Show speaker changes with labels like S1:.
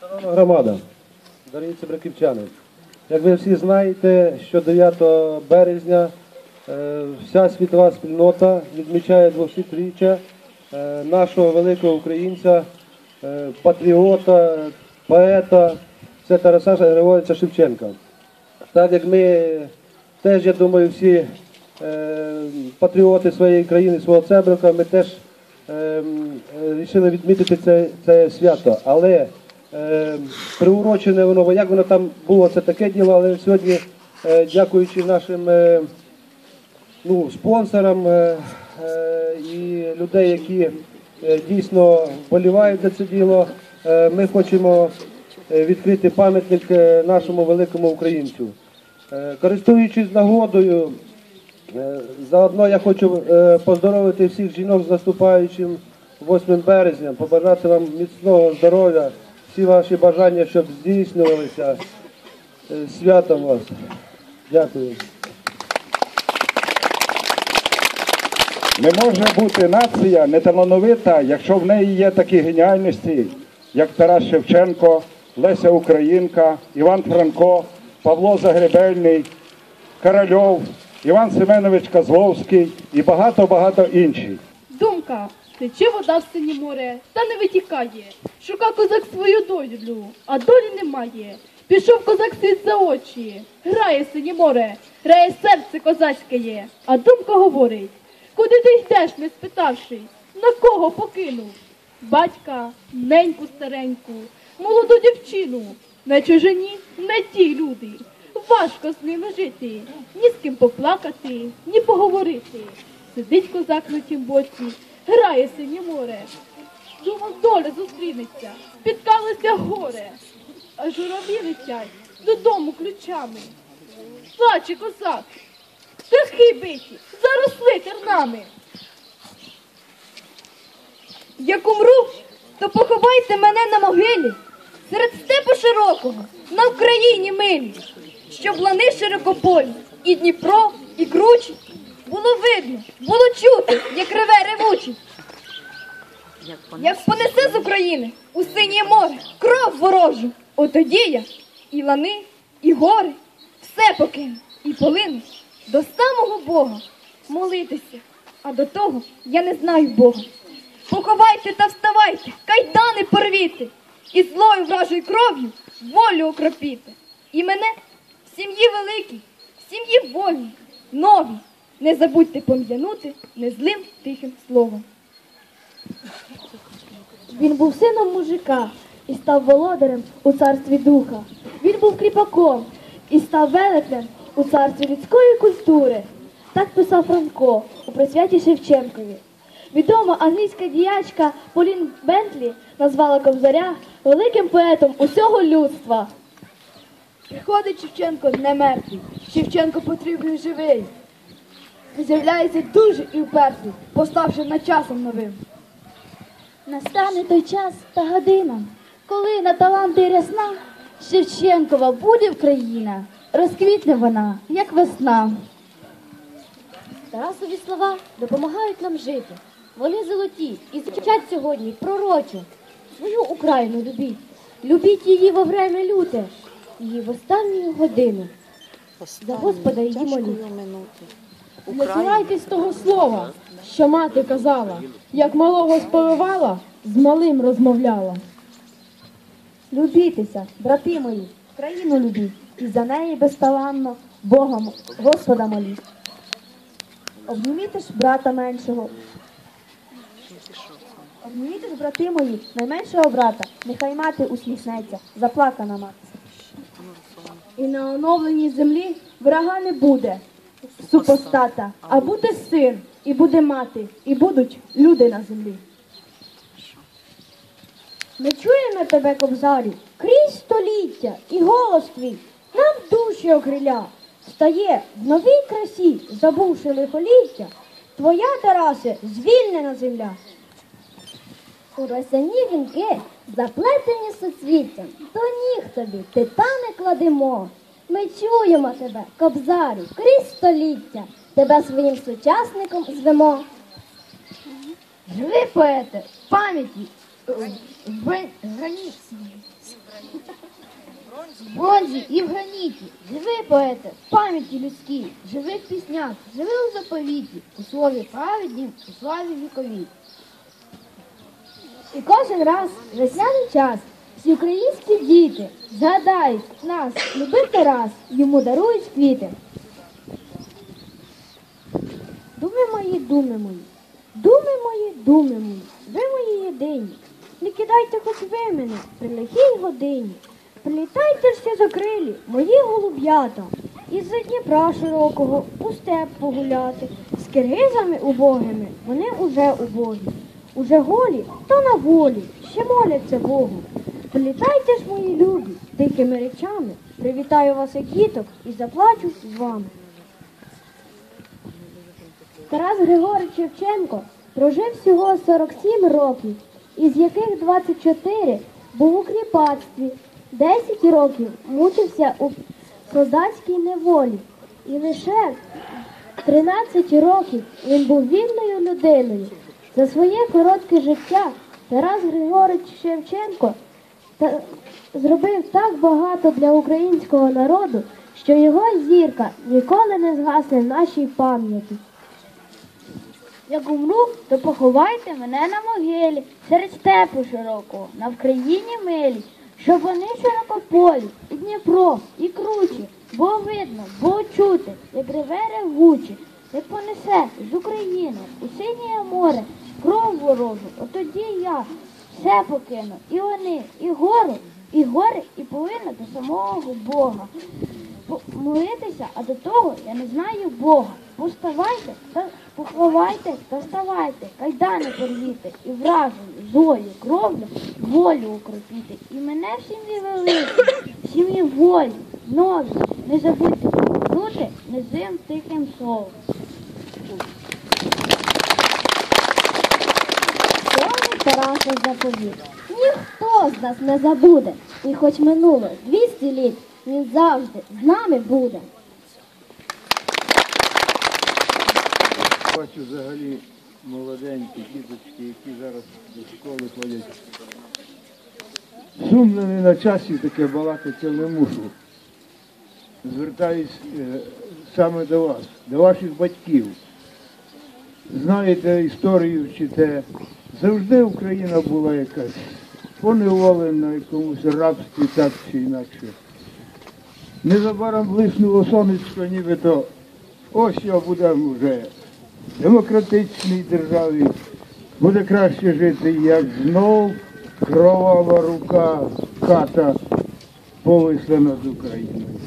S1: Шановна громада, дорогі браківчани, як ви всі знаєте, що 9 березня е, вся світова спільнота відмічає 200-річчя е, нашого великого українця, е, патріота, поета, це Тараса Григоровича Шевченка. Так як ми теж, я думаю, всі патріоти своєї країни, свого цебрика, ми теж е, вирішили відмітити це, це свято. Але е, приурочене воно, як воно там було, це таке діло, але сьогодні, е, дякуючи нашим е, ну, спонсорам е, е, і людей, які е, дійсно вболівають за це діло, е, ми хочемо е, відкрити пам'ятник е, нашому великому українцю. Е, Користуючись нагодою, е, заодно я хочу е, поздоровити всіх жінок з наступаючим 8 березня, побажати вам міцного здоров'я, всі ваші бажання, щоб здійснювалися. Е, Святом вас. Дякую.
S2: Не може бути нація неталановита, якщо в неї є такі геніальності, як Тарас Шевченко, Леся Українка, Іван Франко, Павло Загребельний, Корольов, Іван Семенович Козловський і багато-багато інших.
S3: Думка, тече вода в синє море, та не витікає. Шука козак свою долю, а долі немає. Пішов козак світ за очі, грає синє море, грає серце козацьке є. А думка говорить, куди ти йдеш, не спитавшись, на кого покинув? Батька, неньку стареньку, молоду дівчину, на чужині не ті люди. Важко з ними жити, ні з ким поплакати, ні поговорити. Сидить козак на тім боці, грає синє море. Думав, доля зустрінеться, спіткалося горе, а журавлі летять додому ключами. Плаче козак, птахи биті, заросли тернами.
S4: Як умру, то поховайте мене на могилі серед степу широкого, на Україні милі, щоб лани широкополі, і Дніпро, і кручі було видно, було чути, як реве ревучий. Як понесе з України у синє море кров ворожу, отоді я і лани, і гори, все покину і полину до самого Бога молитися, а до того я не знаю Бога. Поховайте та вставайте, кайдани порвіте, і злою вражою кров'ю волю окропіте. І мене сім'ї великій, сім'ї вольній, новій. Не забудьте пом'янути незлим тихим словом.
S5: Він був сином мужика і став володарем у царстві духа. Він був кріпаком і став велетнем у царстві людської культури. Так писав Франко у присвяті Шевченкові. Відома англійська діячка Полін Бентлі назвала Кобзаря великим поетом усього людства.
S4: Приходить Шевченко не мертвий, Шевченко потрібний живий. З'являється дуже і впертий, поставши над часом новим.
S5: Настане той час та година, коли на таланти рясна Шевченкова буде Україна, розквітне вона, як весна. Тарасові слова допомагають нам жити. Вони золоті і звучать сьогодні пророчо. Свою Україну любіть. Любіть її во время люте, її в останню годину. За Господа її моліть.
S6: Не цурайтесь того слова, що мати казала, як малого сповивала, з малим розмовляла.
S5: Любітеся, брати мої, країну любіть, і за неї безталанно Богом Господа моліть. Обніміте ж брата меншого. Обніміте ж, брати мої, найменшого брата, нехай мати усміхнеться, заплакана мати.
S3: І на оновленій землі врага не буде. Супостата, а буде син, і буде мати, і будуть люди на землі.
S5: Ми чуємо тебе, кобзарю, крізь століття, і голос твій нам душі окриля. Стає в новій красі, забувши лихоліття, твоя, Тарасе, звільнена земля. У росяні вінки, заплетені суцвіттям, до ніг тобі титани кладемо. Ми чуємо тебе, кобзарю, крізь століття, тебе своїм сучасником звемо. живи поете, пам'яті, е, в в бронзі і в граніті. Живи поете, в пам'яті людській, живи в піснях, живи у заповіті, у слові праведнім, у славі віковій. І кожен раз весняний час всі українські діти згадають нас, любив Тарас, йому дарують квіти. Думи мої, думи мої, думи мої, думи мої, ви мої єдині. Не кидайте хоч ви мене при лихій годині. Прилітайте всі закрилі, мої голуб'ята, із за Дніпра широкого у степ погуляти, з киргизами убогими вони уже убогі. Уже голі, то на волі, ще моляться Богу. Прилітайте ж, мої любі, дикими речами, привітаю вас, як діток, і заплачу з вами. Тарас Григорич Шевченко прожив всього 47 років, із яких 24 був у кріпацтві, 10 років мучився у солдатській неволі. І лише 13 років він був вільною людиною. За своє коротке життя Тарас Григорич Шевченко та- зробив так багато для українського народу, що його зірка ніколи не згасне в нашій пам'яті. Як умру, то поховайте мене на могилі, серед степу широкого, на Вкраїні милі, щоб вони широкополі, і Дніпро, і кручі, бо видно, бо чути, як реве ревуче, як понесе з України у синє море кров ворожу, от тоді я все покину, і вони, і гору, і гори, і повинна до самого Бога молитися, а до того я не знаю Бога. Поставайте та поховайте та ставайте, кайдани порвіте, і вражену, зою, кровлю, волю укропіти. І мене в сім'ї великій, в сім'ї волі, нові, не забудьте бути незим тихим словом. Сьогодні Тараса заповіт. Ніхто з нас не забуде, і хоч минуло 200 літ, він завжди з нами буде.
S7: Бачу взагалі молоденькі діточки, які зараз до школи ходять. Сумно не на часі таке балакати не мушу. Звертаюсь е, саме до вас, до ваших батьків. Знаєте історію вчите. Завжди Україна була якась поневолена якомусь рабстві, так чи інакше. Незабаром блиснуло сонечко, нібито ось що будемо вже демократичній державі. Буде краще жити, як знов кровава рука ката повисла над Україною.